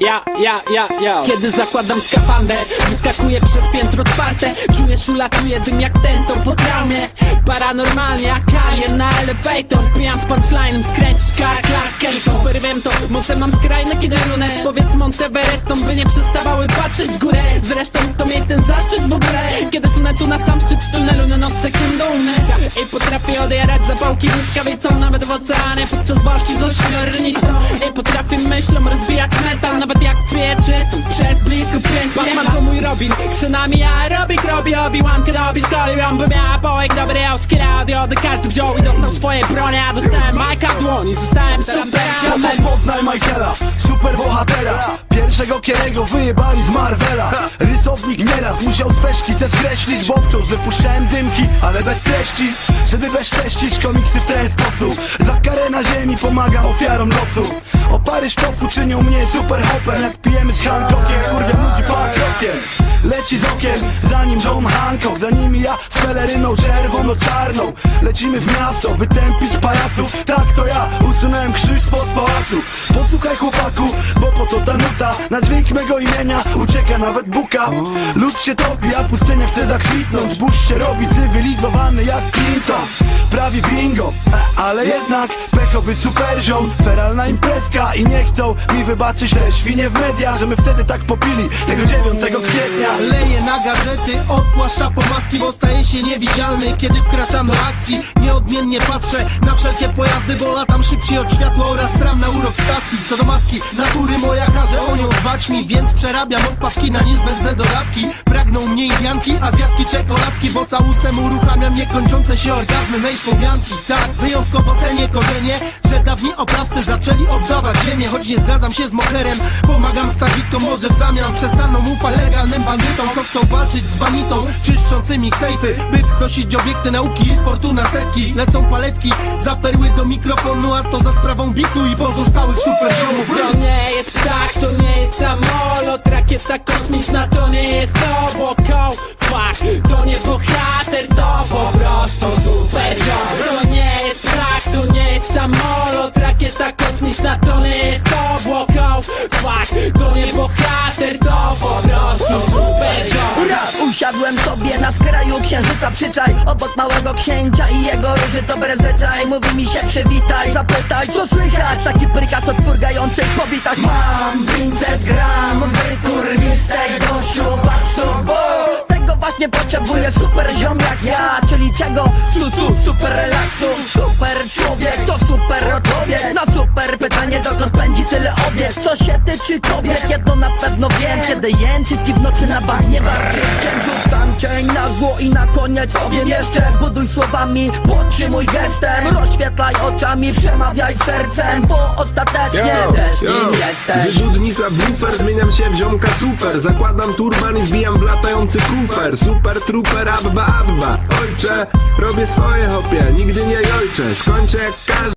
Ja, ja, ja, ja. Kiedy zakładam skafander Wyskakuję przez piętro czwarte Czujesz, ulatuje dym jak ten to po traumie Paranormalnie jak alien na elevator Wbijam z punchline'em, skręcić kar Super wiem to, moce mam skrajne kiedy runę. Powiedz Monteverestom, by nie przestawały patrzeć w górę. Zresztą to miej ten zaszczyt w ogóle. Kiedy sunę tu na sam szczyt tunelu na noc sekundą. I potrafię odjarać zapałki błyskawicą Nawet w oceanie podczas walki z ośmiornicą. I potrafię myślą rozbijać metal Nawet jak pieczę przez blisko Robin, ksynami ja Robik robi Obi-Wan Kenobi Skoliłam by miała połek dobry auski radio Gdy każdy wziął i dostał swoje bronie Ja dostałem Majka w dłoń i zostałem super Potem poznaj Michaela, super bohatera Pierwszego kierego wyjebali z Marvela. Rysownik nieraz musiał swe szkice skreślić Bo wciąż wypuszczałem dymki, ale bez treści. Żeby bezcześcić komiksy w ten sposób. Za karę na ziemi pomagam ofiarom losu Opary sztofu czynią mnie super hopem Jak pijemy z Hancockiem, kurwiam ludzi pankrokiem Leci z okiem, zanim John Hancock. Za nimi ja z peleryną czerwono-czarną Lecimy w miasto, wytępić pajaców Tak to ja, usunąłem krzyż spod pałacu. Posłuchaj chłopaku, bo po to ta nuta? Na dźwięk mego imienia ucieka nawet buka. Lud się topi, a pustynia chce zakwitnąć. Bush się robi cywilizowany jak Clinton. Prawie bingo, ale jednak pechowy superziom Feralna imprezka i nie chcą mi wybaczyć te świnie w media Że my wtedy tak popili. Tego 9 kwietnia. Leję na gadżety, odpłaszcza po maski Bo staję się niewidzialny, kiedy wkraczam do akcji Nieodmiennie patrzę na wszelkie pojazdy Bo latam szybciej od światła oraz stram na urok stacji. Co do matki, natury moja każe o nią mi Więc przerabiam odpadki na niezbędne dodatki. Pragną mnie indianki, azjatki, czekoladki Bo całusem uruchamiam niekończące się orgazmy. Mej słowianki Tak, wyjątkowo cenię korzenie dawni oprawcy zaczęli oddawać ziemię Choć nie zgadzam się z moherem. Pomagam stawikom, może w zamian. Przestaną ufać legalnym bandytom Co chcą walczyć z banitą, czyszczącym ich sejfy By wznosić obiekty nauki i sportu na setki. Lecą paletki za perły do mikrofonu A to za sprawą bitu i pozostałych super ziomów To nie jest ptak, to nie jest samolot. Rakieta kosmiczna to nie jest obłoką Fuck, to nie bohater, to po prostu super samolot Rakieta kosmiczna to nie jest obłoką Fuck, to nie bohater, to po prostu super Ura! Usiadłem sobie na skraju księżyca przyczaj Obok małego księcia i jego róży to zwyczaj Mówi mi się przywitaj, zapytaj co słychać? Taki prykas od furgających pobitach Mam 500 gram wykurwistego siuwaksu Bo tego właśnie potrzebuję super ziom jak ja Czyli czego? Su, su, super relaksu Super człowiek. To super odpowiedź Na super pytanie dokąd pędzi tyle obiekt Co się tyczy kobiet? Jedno na pewno wiem. Kiedy jęczyć ci w nocy na bank nie warczy Rzucam cień na zło i na koniec powiem jeszcze. Buduj słowami, podtrzymuj gestem. Rozświetlaj oczami, przemawiaj sercem. Bo ostatecznie też nim jesteś. Wyrzutnica bufer, zmieniam się w ziomka super. Zakładam turban i wbijam w latający kufer. Super trooper, abba abba. Ojcze, robię swoje hopie, nigdy nie Skończę jak każdy